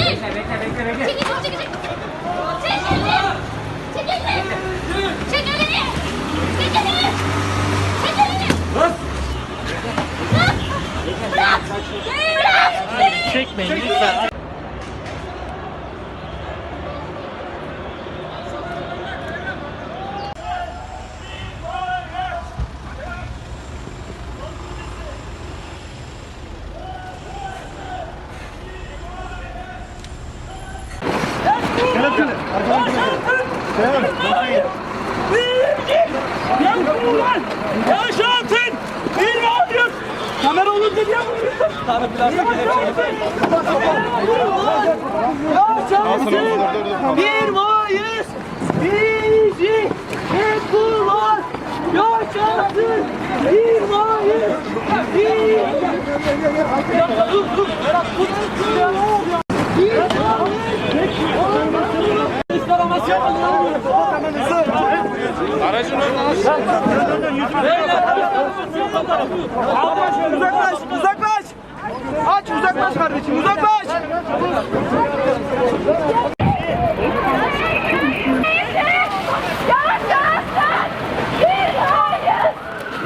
Bekle bekle bekle. Çekil, çekil, çekil. Çekil. Çekil. Çekil. Çekil. Çekil. Dur. Bırak. Bırak. Çekmeyin lütfen. Yaşatın! Bir radyo! Kamera olunca diye vuruyorsun. Tanrı plastik! Bir Mayıs! Bizi Fethullahlar! Yaşasın! Bir Mayıs! Ya dur dur! Berat dur! Ya ne oluyor? Bir Mayıs! Yapmadın lan Uzaklaş, uzaklaş. Aç, uzaklaş kardeşim, uzaklaş. Yaşasın! Bir Mayıs!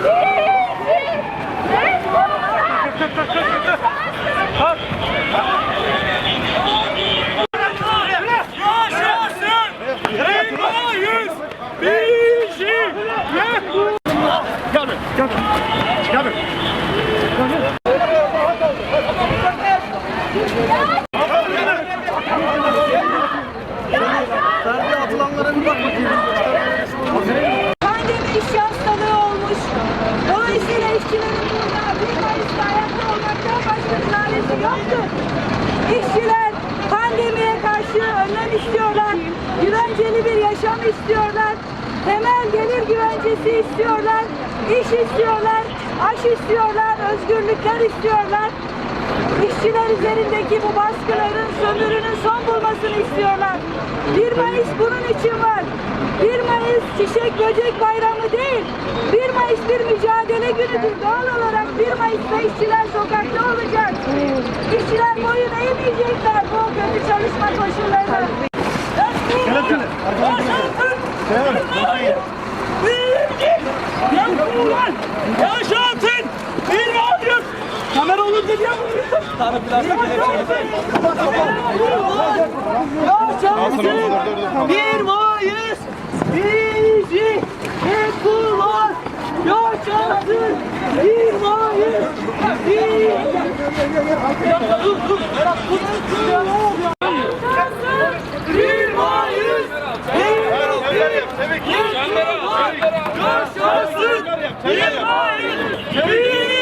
Bizi Fethullahlar! Yaşasın! Bir Mayıs! Bizi Pandemi işçi hastalığı olmuş. Dolayısıyla işçilerin burada 1 Mayıs'ta ayakta olmaktan başka çaresi. İşçiler pandemiye karşı önlem istiyorlar. Güvenceli bir yaşam istiyorlar. Temel gelir güvencesi istiyorlar. İş istiyorlar. Aş istiyorlar. Özgürlükler istiyorlar. İşçiler üzerindeki bu baskıların, sömürünün son bulmasını istiyorlar. 1 Mayıs bunun için var. 1 Mayıs çiçek böcek bayramı değil. 1 Mayıs bir mücadele günüdür. Doğal olarak 1 Mayıs'ta işçiler sokakta olacak. İşçiler boyun eğmeyecekler bu kötü çalışma koşullarına. Yaşatın! Bir radyo! Kamera olunca diye vuruyorsun. Tanrı plastik Yaşasın! Bir Mayıs! Bizi Fethullahlar! Yaşasın! Bir Mayıs! Ya dur dur! Berat dur! Ya ne oluyor? Bir Mayıs! Yaşasın! Bir Mayıs! Bizi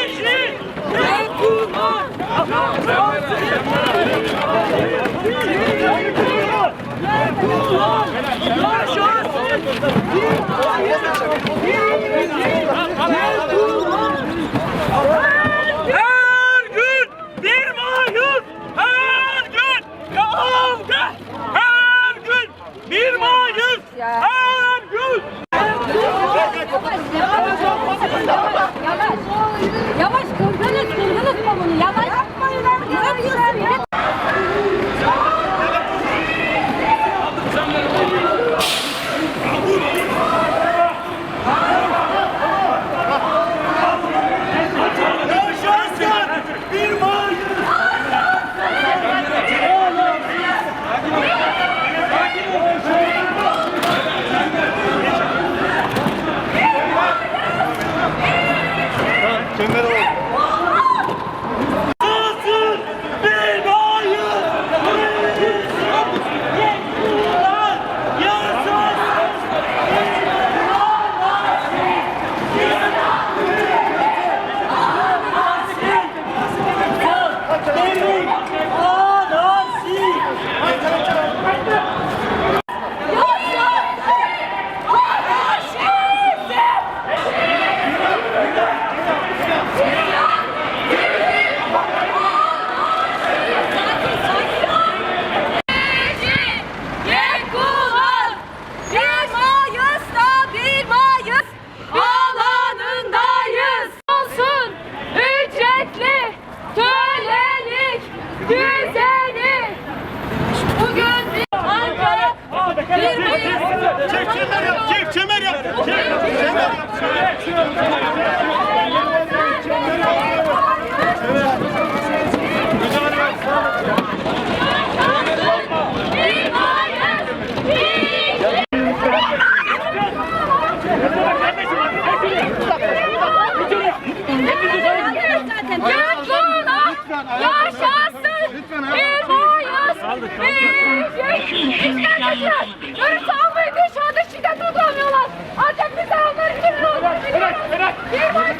Fethullahlar! Görüntü almayı dışarıda şiddet uygulamıyorlar. Ancak bize onları kim olur biliyoruz. Bir başka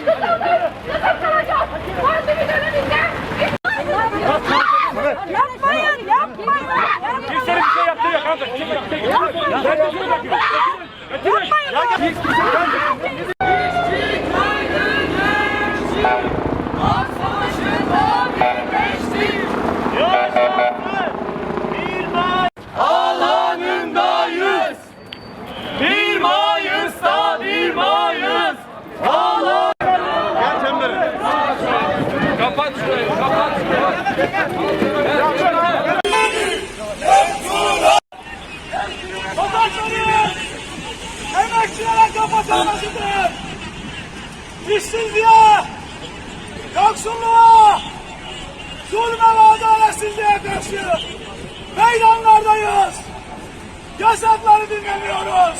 Kapatılmasıdır! İşsizliğe, yoksulluğa, zulme ve adaletsizliğe karşı meydanlardayız. Yasakları dinlemiyoruz.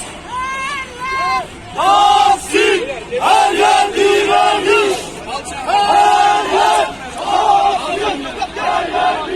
Tahsin her yer direniş. Her yer direniş.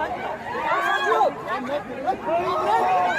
Thank you.